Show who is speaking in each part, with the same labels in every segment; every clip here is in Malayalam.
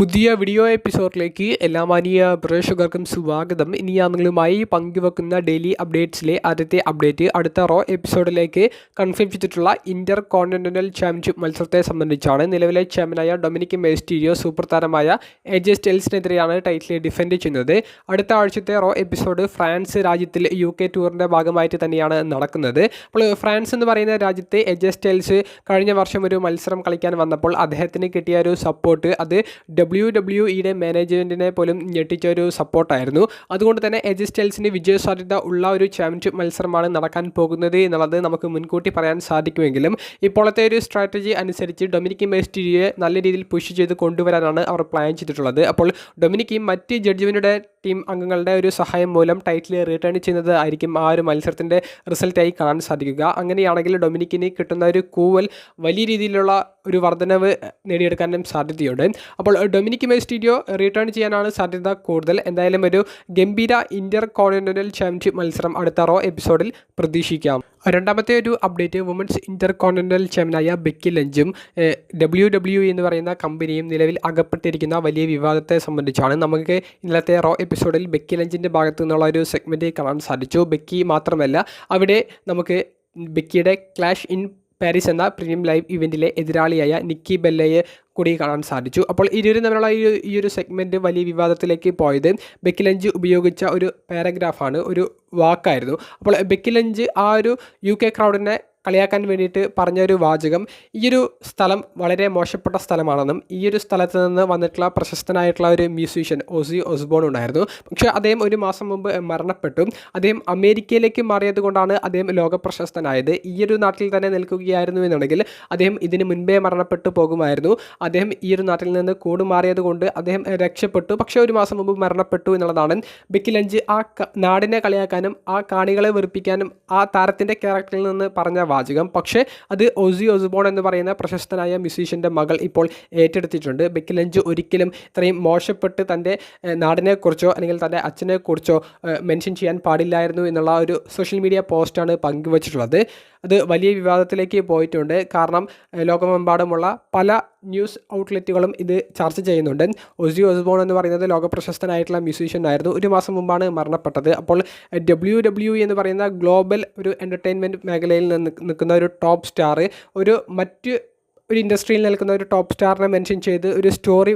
Speaker 1: പുതിയ വീഡിയോ എപ്പിസോഡിലേക്ക് എല്ലാ മാനിയ പ്രേക്ഷകർക്കും സ്വാഗതം. ഇനി ഞാൻ നിങ്ങളുമായി പങ്കുവെക്കുന്ന ഡെയിലി അപ്ഡേറ്റ്സിലെ ആദ്യത്തെ അപ്ഡേറ്റ് അടുത്ത റോ എപ്പിസോഡിലേക്ക് കൺഫേം ചെയ്തിട്ടുള്ള ഇന്റർ കോണ്ടിനെന്റൽ ചാമ്പ്യൻഷിപ്പ് മത്സരത്തെ സംബന്ധിച്ചാണ്. നിലവിലെ ചാമ്പ്യനായ ഡൊമിനിക് മെസ്റ്റീരിയോ സൂപ്പർ താരമായ എജെ സ്റ്റെൽസിനെതിരെയാണ് ടൈറ്റിൽ ഡിഫെൻഡ് ചെയ്യുന്നത്. അടുത്ത ആഴ്ചത്തെ റോ എപ്പിസോഡ് ഫ്രാൻസ് രാജ്യത്തിൽ യു കെ ടൂറിന്റെ ഭാഗമായിട്ട് തന്നെയാണ് നടക്കുന്നത്. അപ്പോൾ ഫ്രാൻസ് എന്ന് പറയുന്ന രാജ്യത്തെ എജെ സ്റ്റെൽസ് കഴിഞ്ഞ വർഷം ഒരു മത്സരം കളിക്കാൻ വന്നപ്പോൾ അദ്ദേഹത്തിന് കിട്ടിയ ഒരു സപ്പോർട്ട് അത് ഡബ്ല്യു ഡബ്ല്യു ഇയുടെ മാനേജ്മെന്റിനെ പോലും ഞെട്ടിച്ച ഒരു സപ്പോർട്ടായിരുന്നു. അതുകൊണ്ട് തന്നെ എജി സ്റ്റൈൽസിന്റെ വിജയ സാധ്യത ഉള്ള ഒരു ചാമ്പ്യൻഷിപ്പ് മത്സരമാണ് നടക്കാൻ പോകുന്നത് എന്നുള്ളത് നമുക്ക് മുൻകൂട്ടി പറയാൻ സാധിക്കുമെങ്കിലും ഇപ്പോഴത്തെ ഒരു സ്ട്രാറ്റജി അനുസരിച്ച് ഡൊമിനിക്കി മേസ്റ്റിയെ നല്ല രീതിയിൽ പുഷ് ചെയ്ത് കൊണ്ടുവരാനാണ് അവർ പ്ലാൻ ചെയ്തിട്ടുള്ളത്. അപ്പോൾ ഡൊമിനിക്കി മറ്റ് ജഡ്ജ്മെന്റുടെ ടീം അംഗങ്ങളുടെ ഒരു സഹായം മൂലം ടൈറ്റിൽ റിട്ടേൺ ചെയ്യുന്നത് ആയിരിക്കും ആ ഒരു മത്സരത്തിന്റെ റിസൾട്ടായി കാണാൻ സാധിക്കുക. അങ്ങനെയാണെങ്കിൽ ഡൊമിനിക്കിന് കിട്ടുന്ന ഒരു കൂവൽ വലിയ രീതിയിലുള്ള ഒരു വർധനവ് നേടിയെടുക്കാനും സാധ്യതയുണ്ട്. അപ്പോൾ ഡൊമിനിക് മെസ്റ്റീരിയോ റിട്ടേൺ ചെയ്യാനാണ് സാധ്യത കൂടുതൽ. എന്തായാലും ഒരു ഗംഭീര ഇന്റർ കോണ്ടിനെന്റൽ ചാമ്പ്യൻഷിപ്പ് മത്സരം അടുത്ത റോ എപ്പിസോഡിൽ പ്രതീക്ഷിക്കാം. രണ്ടാമത്തെ ഒരു അപ്ഡേറ്റ് വുമൻസ് ഇന്റർ കോണ്ടിനൽ ചാമ്പ്യനായ ബെക്കി ലഞ്ചും ഡബ്ല്യു ഡബ്ല്യു എന്ന് പറയുന്ന കമ്പനിയും നിലവിൽ അകപ്പെട്ടിരിക്കുന്ന വലിയ വിവാദത്തെ സംബന്ധിച്ചാണ്. നമുക്ക് ഇന്നലത്തെ റോ എപ്പിസോഡിൽ ബെക്കി ലഞ്ചിന്റെ ഭാഗത്തു നിന്നുള്ള ഒരു സെഗ്മെന്റ് കാണാൻ സാധിച്ചു. ബെക്കി മാത്രമല്ല അവിടെ നമുക്ക് ബെക്കിയുടെ ക്ലാഷ് ഇൻ പാരീസ് എന്ന പ്രീമിയം ലൈവ് ഇവന്റിലെ എതിരാളിയായ നിക്കി ബെല്ലയെ കൂടി കാണാൻ സാധിച്ചു. അപ്പോൾ ഇരുവരും തമ്മിലുള്ള ഈ ഈ ഒരു സെഗ്മെന്റ് വലിയ വിവാദത്തിലേക്ക് പോയത് ബെക്കിലഞ്ച് ഉപയോഗിച്ച ഒരു പാരഗ്രാഫാണ് ഒരു വാക്കായിരുന്നു. അപ്പോൾ ബെക്കിലഞ്ച് ആ ഒരു യു കെ ക്രൗഡിനെ കളിയാക്കാൻ വേണ്ടിയിട്ട് പറഞ്ഞ ഒരു വാചകം. ഈ ഒരു സ്ഥലം വളരെ മോശപ്പെട്ട സ്ഥലമാണെന്നും ഈ ഒരു സ്ഥലത്ത് നിന്ന് വന്നിട്ടുള്ള പ്രശസ്തനായിട്ടുള്ള ഒരു മ്യൂസീഷ്യൻ ഒസി ഒസ്ബോൺ ഉണ്ടായിരുന്നു. പക്ഷേ അദ്ദേഹം ഒരു മാസം മുമ്പ് മരണപ്പെട്ടു. അദ്ദേഹം അമേരിക്കയിലേക്ക് മാറിയത് കൊണ്ടാണ് അദ്ദേഹം ലോകപ്രശസ്തനായത് ഈ ഒരു നാട്ടിൽ തന്നെ നിൽക്കുകയായിരുന്നു എന്നുണ്ടെങ്കിൽ അദ്ദേഹം ഇതിന് മുൻപേ മരണപ്പെട്ടു പോകുമായിരുന്നു. അദ്ദേഹം ഈ ഒരു നാട്ടിൽ നിന്ന് കൂടുമാറിയത് കൊണ്ട് അദ്ദേഹം രക്ഷപ്പെട്ടു. പക്ഷേ ഒരു മാസം മുമ്പ് മരണപ്പെട്ടു എന്നുള്ളതാണ് ബിക്കിലഞ്ച് ആ നാടിനെ കളിയാക്കാനും ആ കാണികളെ വെറുപ്പിക്കാനും ആ താരത്തിന്റെ ക്യാരക്ടറിൽ നിന്ന് പറഞ്ഞ വാചകം. പക്ഷേ അത് ഒസി ഒസ്ബോൺ എന്ന് പറയുന്ന പ്രശസ്തനായ മ്യൂസീഷ്യന്റെ മകൾ ഇപ്പോൾ ഏറ്റെടുത്തിട്ടുണ്ട്. ബെക്കിലഞ്ച് ഒരിക്കലും ഇത്രയും മോശപ്പെട്ട് തന്റെ നാടിനെക്കുറിച്ചോ അല്ലെങ്കിൽ തന്റെ അച്ഛനെക്കുറിച്ചോ മെൻഷൻ ചെയ്യാൻ പാടില്ലായിരുന്നു എന്നുള്ള ഒരു സോഷ്യൽ മീഡിയ പോസ്റ്റാണ് പങ്കുവച്ചിട്ടുള്ളത്. അത് വലിയ വിവാദത്തിലേക്ക് പോയിട്ടുണ്ട്. കാരണം ലോകമെമ്പാടുമുള്ള പല ന്യൂസ് ഔട്ട്ലെറ്റുകളും ഇത് ചർച്ച ചെയ്യുന്നുണ്ട്. ഒസി ഒസ്ബോൺ എന്ന് പറയുന്നത് ലോകപ്രശസ്തനായിട്ടുള്ള മ്യൂസീഷ്യൻ ആയിരുന്നു. ഒരു മാസം മുമ്പാണ് മരണപ്പെട്ടത്. അപ്പോൾ ഡബ്ല്യു ഡബ്ല്യു എന്ന് പറയുന്ന ഗ്ലോബൽ ഒരു എന്റർടൈൻമെന്റ് മേഖലയിൽ നിന്ന് നിൽക്കുന്ന ഒരു ടോപ്പ് സ്റ്റാർ ഒരു മറ്റ് ഒരു ഇൻഡസ്ട്രിയിൽ നിൽക്കുന്ന ഒരു ടോപ്പ് സ്റ്റാറിനെ മെൻഷൻ ചെയ്ത് ഒരു സ്റ്റോറി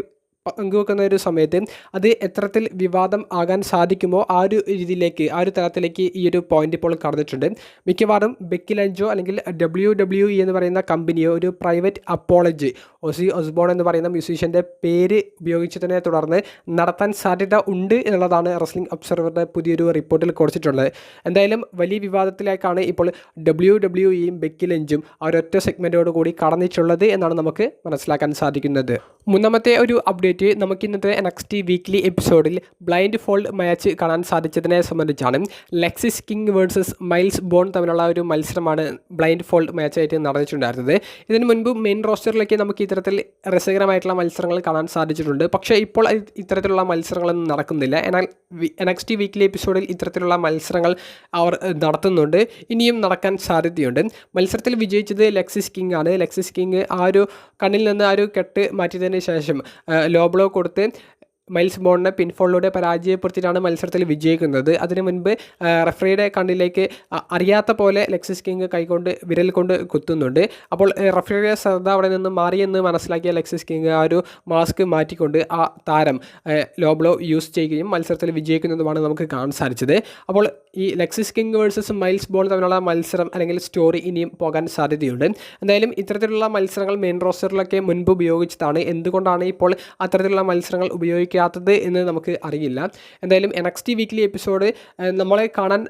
Speaker 1: പങ്കുവെക്കുന്ന ഒരു സമയത്ത് അത് എത്രത്തിൽ വിവാദം ആകാൻ സാധിക്കുമോ ആ ഒരു രീതിയിലേക്ക് ആ ഒരു തലത്തിലേക്ക് ഈ ഒരു പോയിന്റ് ഇപ്പോൾ കടന്നിട്ടുണ്ട്. മിക്കവാറും ബെക്കിലഞ്ചോ അല്ലെങ്കിൽ ഡബ്ല്യു ഡബ്ല്യു ഇ എന്ന് പറയുന്ന കമ്പനിയോ ഒരു പ്രൈവറ്റ് അപ്പോളജി ഒസി ഒസ്ബോൺ എന്ന് പറയുന്ന മ്യൂസീഷ്യന്റെ പേര് ഉപയോഗിച്ചതിനെ തുടർന്ന് നടത്താൻ സാധ്യത ഉണ്ട് എന്നുള്ളതാണ് റസ്ലിംഗ് ഒബ്സർവറുടെ പുതിയൊരു റിപ്പോർട്ടിൽ കുറിച്ചിട്ടുള്ളത് എന്തായാലും വലിയ വിവാദത്തിലേക്കാണ് ഇപ്പോൾ ഡബ്ല്യു ഡബ്ല്യു ഇയും ബെക്കിലഞ്ചും ആ ഒരൊറ്റ സെഗ്മെന്റോട് കൂടി കടന്നിട്ടുള്ളത് എന്നാണ് നമുക്ക് മനസ്സിലാക്കാൻ സാധിക്കുന്നത്. മൂന്നാമത്തെ ഒരു അപ്ഡേറ്റ് നമുക്ക് ഇന്നത്തെ നെക്സ്റ്റ് വീക്ക്ലി എപ്പിസോഡിൽ ബ്ലൈൻഡ് ഫോൾഡ് മാച്ച് കാണാൻ സാധിച്ചതിനെ സംബന്ധിച്ചാണ്. Lexis King versus Myles Borne തമ്മിലുള്ള ഒരു മത്സരമാണ് ബ്ലൈൻഡ് ഫോൾഡ് മാച്ചായിട്ട് നടന്നിട്ടുണ്ടായിരുന്നത്. ഇതിന് മുൻപ് മെയിൻ റോസ്റ്ററിലേക്ക് നമുക്ക് ഇത്തരത്തിൽ രസകരമായിട്ടുള്ള മത്സരങ്ങൾ കാണാൻ സാധിച്ചിട്ടുണ്ട്. പക്ഷേ ഇപ്പോൾ ഇത്തരത്തിലുള്ള മത്സരങ്ങളൊന്നും നടക്കുന്നില്ല. എന്നാൽ നെക്സ്റ്റ് വീക്ക്ലി എപ്പിസോഡിൽ ഇത്തരത്തിലുള്ള മത്സരങ്ങൾ അവർ നടത്തുന്നുണ്ട്. ഇനിയും നടക്കാൻ സാധ്യതയുണ്ട്. മത്സരത്തിൽ വിജയിച്ചത് ലെക്സിസ് കിങ് ആണ്. ലെക്സിസ് കിങ് ആ ഒരു കണ്ണിൽ നിന്ന് ആ ഒരു കെട്ട് മാറ്റിയതിന് ശേഷം ലോ জবরাও করতে മൈൽസ് ബോണിനെ പിൻഫോളിലൂടെ പരാജയപ്പെടുത്തിയിട്ടാണ് മത്സരത്തിൽ വിജയിക്കുന്നത്. അതിനു മുൻപ് റഫറിയുടെ കണ്ണിലേക്ക് അറിയാത്ത പോലെ ലെക്സിസ് കിങ് കൈകൊണ്ട് വിരൽ കൊണ്ട് കുത്തുന്നുണ്ട്. അപ്പോൾ റഫറിയുടെ ശ്രദ്ധ അവിടെ നിന്ന് മാറിയെന്ന് മനസ്സിലാക്കിയ ലെക്സിസ് കിങ് ആ ഒരു മാസ്ക് മാറ്റിക്കൊണ്ട് ആ താരം ലോബ്ലോ യൂസ് ചെയ്യുകയും മത്സരത്തിൽ വിജയിക്കുന്നതുമാണ് നമുക്ക് കാണാൻ സാധിച്ചത്. അപ്പോൾ ഈ Lexis King versus Myles Borne തമ്മിലുള്ള മത്സരം അല്ലെങ്കിൽ സ്റ്റോറി ഇനിയും പോകാൻ സാധ്യതയുണ്ട്. എന്തായാലും ഇത്തരത്തിലുള്ള മത്സരങ്ങൾ മെയിൻ റോസ്റ്ററിലൊക്കെ മുൻപ് ഉപയോഗിച്ചതാണ്. എന്തുകൊണ്ടാണ് ഇപ്പോൾ അത്തരത്തിലുള്ള മത്സരങ്ങൾ ഉപയോഗിക്കുക ഉപയോഗിക്കാത്തത് എന്ന് നമുക്ക് അറിയില്ല. എന്തായാലും നെക്സ്റ്റ് വീക്ക്ലി എപ്പിസോഡ് നമ്മളെ കാണാൻ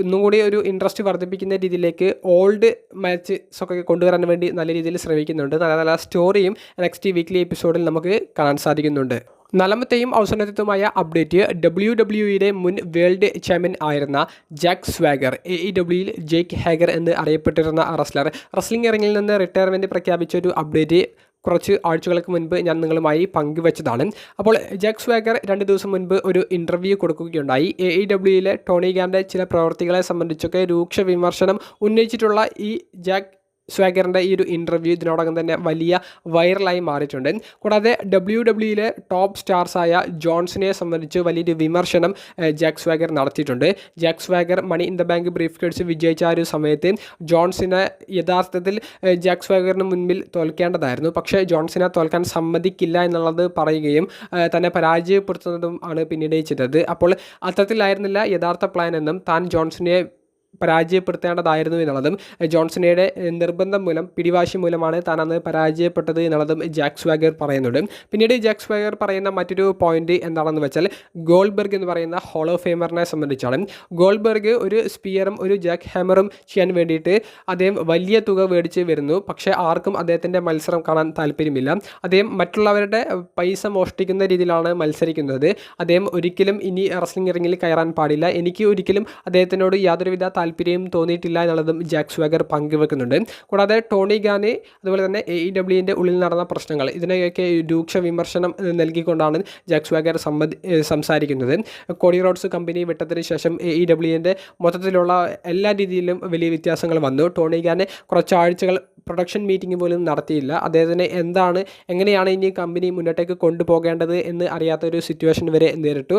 Speaker 1: ഒന്നും കൂടി ഒരു ഇൻട്രസ്റ്റ് വർദ്ധിപ്പിക്കുന്ന രീതിയിലേക്ക് ഓൾഡ് മാച്ചസ് ഒക്കെ കൊണ്ടുവരാൻ വേണ്ടി നല്ല രീതിയിൽ ശ്രമിക്കുന്നുണ്ട്. നല്ല നല്ല സ്റ്റോറിയും നെക്സ്റ്റ് വീക്ക്ലി എപ്പിസോഡിൽ നമുക്ക് കാണാൻ സാധിക്കുന്നുണ്ട്. നാലാമത്തെയും അവസാനത്തെത്തുമായ അപ്ഡേറ്റ് ഡബ്ല്യു ഡബ്ല്യുയുടെ മുൻ വേൾഡ് ചാമ്പ്യൻ ആയിരുന്ന ജാക്ക് സ്വാഗർ എ ഇ ഡബ്ല്യുയിൽ ജേക്ക് ഹാഗർ എന്ന് അറിയപ്പെട്ടിരുന്ന റസ്ലർ റസ്ലിംഗ് ഇറങ്ങിൽ നിന്ന് റിട്ടയർമെന്റ് പ്രഖ്യാപിച്ച ഒരു അപ്ഡേറ്റ് കുറച്ച് ആഴ്ചകൾക്ക് മുൻപ് ഞാൻ നിങ്ങളുമായി പങ്കുവച്ചതാണ്. അപ്പോൾ ജാക്സ് സ്വാഗർ രണ്ട് ദിവസം മുൻപ് ഒരു ഇന്റർവ്യൂ കൊടുക്കുകയുണ്ടായി. എ ഇ ഡബ്ല്യുയിലെ ടോണി ഗാന്റെ ചില പ്രവർത്തികളെ സംബന്ധിച്ചൊക്കെ രൂക്ഷ വിമർശനം ഉന്നയിച്ചിട്ടുള്ള ഈ ജാക്ക് സ്വാഗറിന്റെ ഈ ഒരു ഇന്റർവ്യൂ ഇതിനോടകം തന്നെ വലിയ വൈറലായി മാറിയിട്ടുണ്ട്. കൂടാതെ ഡബ്ല്യു ഡബ്ല്യുയിലെ ടോപ്പ് സ്റ്റാർസായ ജോൺസിനെ സംബന്ധിച്ച് വലിയൊരു വിമർശനം ജാക്ക് സ്വാഗർ നടത്തിയിട്ടുണ്ട്. Jack Swagger money in the bank briefcase വിജയിച്ച ഒരു സമയത്ത് ജോൺസിനെ യഥാർത്ഥത്തിൽ ജാക്ക് സ്വാഗറിന് മുൻപിൽ തോൽക്കേണ്ടതായിരുന്നു. പക്ഷേ ജോൺസിനെ തോൽക്കാൻ സമ്മതിക്കില്ല എന്നുള്ളത് പറയുകയും തന്നെ പരാജയപ്പെടുത്തുന്നതും ആണ് പിന്നീട് ചെയ്തത്. അപ്പോൾ അത്തരത്തിലായിരുന്നില്ല യഥാർത്ഥ പ്ലാൻ എന്നും താൻ ജോൺസിനെ പരാജയപ്പെടുത്തേണ്ടതായിരുന്നു എന്നുള്ളതും ജോൺസണയുടെ നിർബന്ധം മൂലം പിടിവാശി മൂലമാണ് താൻ അന്ന് പരാജയപ്പെട്ടത് എന്നുള്ളതും ജാക്സ് വാഗർ പറയുന്നുണ്ട്. പിന്നീട് ജാക്സ് വാഗർ പറയുന്ന മറ്റൊരു പോയിന്റ് എന്താണെന്ന് വെച്ചാൽ ഗോൾബർഗ് എന്ന് പറയുന്ന ഹോളോ ഫേമറിനെ സംബന്ധിച്ചാണ്. ഗോൾബർഗ് ഒരു സ്പിയറും ഒരു ജാക്ക് ഹാമറും ചെയ്യാൻ വേണ്ടിയിട്ട് അദ്ദേഹം വലിയ തുക മേടിച്ച് വരുന്നു. പക്ഷേ ആർക്കും അദ്ദേഹത്തിന്റെ മത്സരം കാണാൻ താല്പര്യമില്ല. അദ്ദേഹം മറ്റുള്ളവരുടെ പൈസ മോഷ്ടിക്കുന്ന രീതിയിലാണ് മത്സരിക്കുന്നത്. അദ്ദേഹം ഒരിക്കലും ഇനി റസ്ലിംഗ് റിങ്ങിൽ കയറാൻ പാടില്ല. എനിക്ക് ഒരിക്കലും അദ്ദേഹത്തിനോട് യാതൊരുവിധ താല്പര്യവും തോന്നിയിട്ടില്ല എന്നുള്ളതും ജാക്ക് സ്വാഗർ പങ്കുവെക്കുന്നുണ്ട്. കൂടാതെ ടോണി ഗാന് അതുപോലെ തന്നെ എ ഇ ഡബ്ല്യുവിന്റെ ഉള്ളിൽ നടന്ന പ്രശ്നങ്ങൾ ഇതിനെയൊക്കെ രൂക്ഷ വിമർശനം നൽകിക്കൊണ്ടാണ് ജാക്ക് സ്വാഗർ സംബന്ധി സംസാരിക്കുന്നത്. കോടി റോഡ്സ് കമ്പനി വിട്ടതിന് ശേഷം എ ഇ ഡബ്ല്യുവിന്റെ മൊത്തത്തിലുള്ള എല്ലാ രീതിയിലും വലിയ വ്യത്യാസങ്ങൾ വന്നു. ടോണി ഗാന് കുറച്ചാഴ്ചകൾ പ്രൊഡക്ഷൻ മീറ്റിംഗ് പോലും നടത്തിയില്ല. അദ്ദേഹത്തിന് എന്താണ് എങ്ങനെയാണ് ഇനി കമ്പനി മുന്നോട്ടേക്ക് കൊണ്ടുപോകേണ്ടത് എന്ന് അറിയാത്ത ഒരു സിറ്റുവേഷൻ വരെ നേരിട്ടു.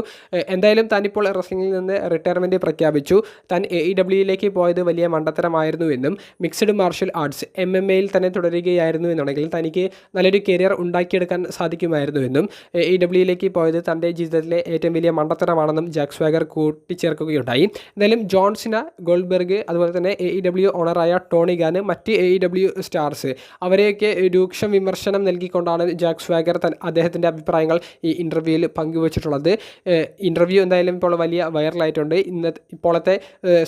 Speaker 1: എന്തായാലും താനിപ്പോൾ റെസ്ലിംഗിൽ നിന്ന് റിട്ടയർമെന്റ് പ്രഖ്യാപിച്ചു. താൻ എ ഇ ഡബ്ല്യുയിലേക്ക് പോയത് വലിയ മണ്ടത്തരമായിരുന്നു എന്നും mixed martial arts M M എയിൽ തന്നെ തുടരുകയായിരുന്നു എന്നുണ്ടെങ്കിൽ തനിക്ക് നല്ലൊരു കരിയർ ഉണ്ടാക്കിയെടുക്കാൻ സാധിക്കുമായിരുന്നു എന്നും എ ഇ ഡബ്ല്യുയിലേക്ക് പോയത് തന്റെ ജീവിതത്തിലെ ഏറ്റവും വലിയ മണ്ടത്തരമാണെന്നും ജാക്സ് വാഗർ കൂട്ടിച്ചേർക്കുകയുണ്ടായി. എന്തായാലും ജോൺസിന ഗോൾഡ്ബെർഗ് അതുപോലെ തന്നെ എ ഇ ഡബ്ല്യു ഓണറായ ടോണി ഗാന് മറ്റ് എ ഇ ഡബ്ല്യു സ്റ്റാർസ്. അവരെയൊക്കെ രൂക്ഷ വിമർശനം നൽകിക്കൊണ്ടാണ് ജാക്ക് സ്വാഗർ തൻ അദ്ദേഹത്തിന്റെ അഭിപ്രായങ്ങൾ ഈ ഇന്റർവ്യൂവിൽ പങ്കുവച്ചിട്ടുള്ളത്. ഇന്റർവ്യൂ എന്തായാലും ഇപ്പോൾ വലിയ വൈറലായിട്ടുണ്ട്. ഇന്നത്തെ ഇപ്പോഴത്തെ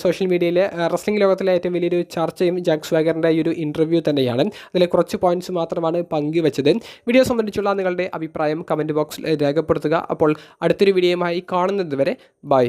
Speaker 1: സോഷ്യൽ മീഡിയയിലെ റെസ്ലിംഗ് ലോകത്തിലെ ഏറ്റവും വലിയൊരു ചർച്ചയും ജാക്ക് സ്വാഗറിന്റെ ഈ ഒരു ഇന്റർവ്യൂ തന്നെയാണ്. അതിലെ കുറച്ച് പോയിന്റ്സ് മാത്രമാണ് പങ്കുവച്ചത്. വീഡിയോ സംബന്ധിച്ചുള്ള നിങ്ങളുടെ അഭിപ്രായം കമന്റ് ബോക്സിൽ രേഖപ്പെടുത്തുക. അപ്പോൾ അടുത്തൊരു വീഡിയോയുമായി കാണുന്നത് വരെ ബൈ.